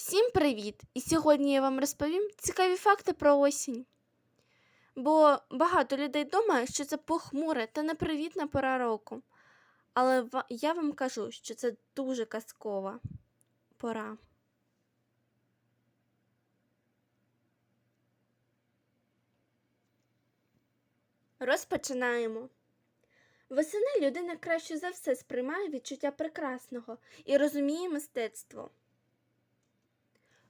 Всім привіт! І сьогодні я вам розповім цікаві факти про осінь. Бо багато людей думає, що це похмура та непривітна пора року. Але я вам кажу, що це дуже казкова пора. Розпочинаємо. Восени людина краще за все сприймає відчуття прекрасного і розуміє мистецтво.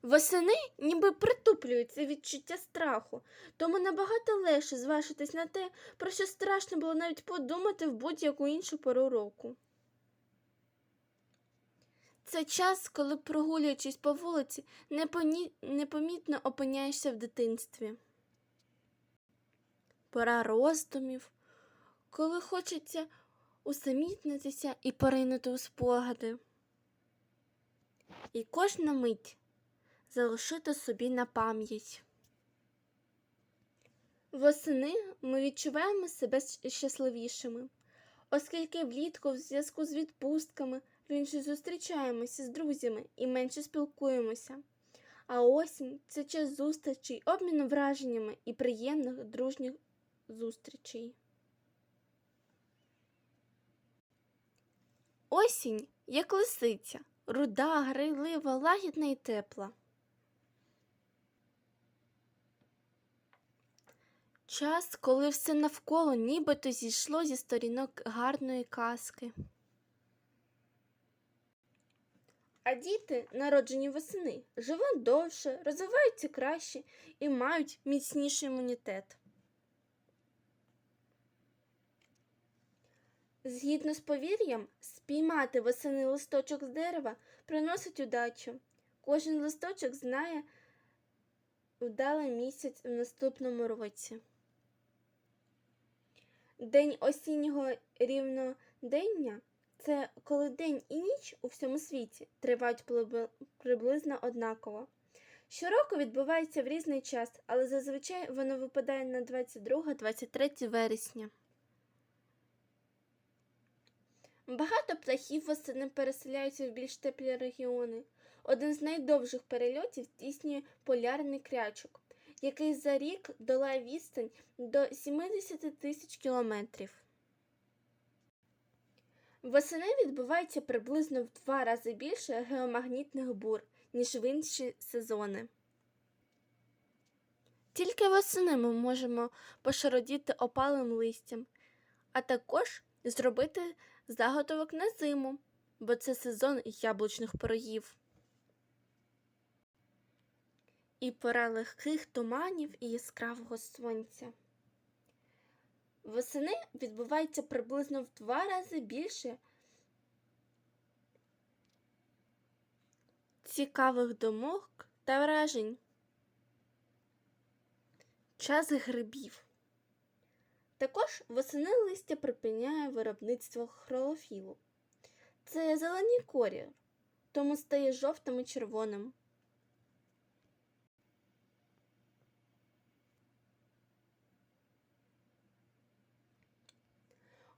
Восени ніби притуплюється відчуття страху, тому набагато легше зважитись на те, про що страшно було навіть подумати в будь-яку іншу пору року. Це час, коли, прогулюючись по вулиці, непоні... непомітно опиняєшся в дитинстві. Пора роздумів, коли хочеться усамітнитися і поринути у спогади. І кожна мить залишити собі на пам'ять. Восени ми відчуваємо себе щасливішими, оскільки влітку в зв'язку з відпустками раніше зустрічаємося з друзями і менше спілкуємося. А осінь це час зустрічей, обміну враженнями і приємних дружніх зустрічей. Осінь, як лисиця, руда, грайлива, лагідна і тепла. Час, коли все навколо нібито зійшло зі сторінок гарної казки. А діти, народжені восени, живуть довше, розвиваються краще і мають міцніший імунітет. Згідно з повір'ям, спіймати восени листочок з дерева приносить удачу. Кожен листочок знає вдалий місяць в наступному році. День осіннього рівнодення це коли день і ніч у всьому світі тривають приблизно однаково. Щороку відбувається в різний час, але зазвичай воно випадає на 22-23 вересня. Багато птахів восени переселяються в більш теплі регіони. Один з найдовших перельотів здійснює полярний крячок, який за рік долає відстань до 70 тисяч кілометрів. Восени відбувається приблизно в два рази більше геомагнітних бур, ніж в інші сезони. Тільки восени ми можемо пошародіти опалим листям, а також зробити заготовок на зиму, бо це сезон яблучних пирогів. І пора легких туманів і яскравого сонця. Восени відбувається приблизно в два рази більше цікавих думок та вражень. Час грибів. Також восени листя припиняє виробництво хлорофілу. Це зелений корір, тому стає жовтим і червоним.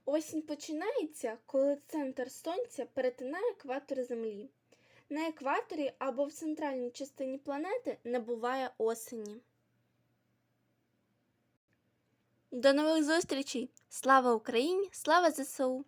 Осінь починається, коли центр сонця перетинає екватор Землі. На екваторі або в центральній частині планети набуває осені. До нових зустрічей! Слава Україні! Слава ЗСУ!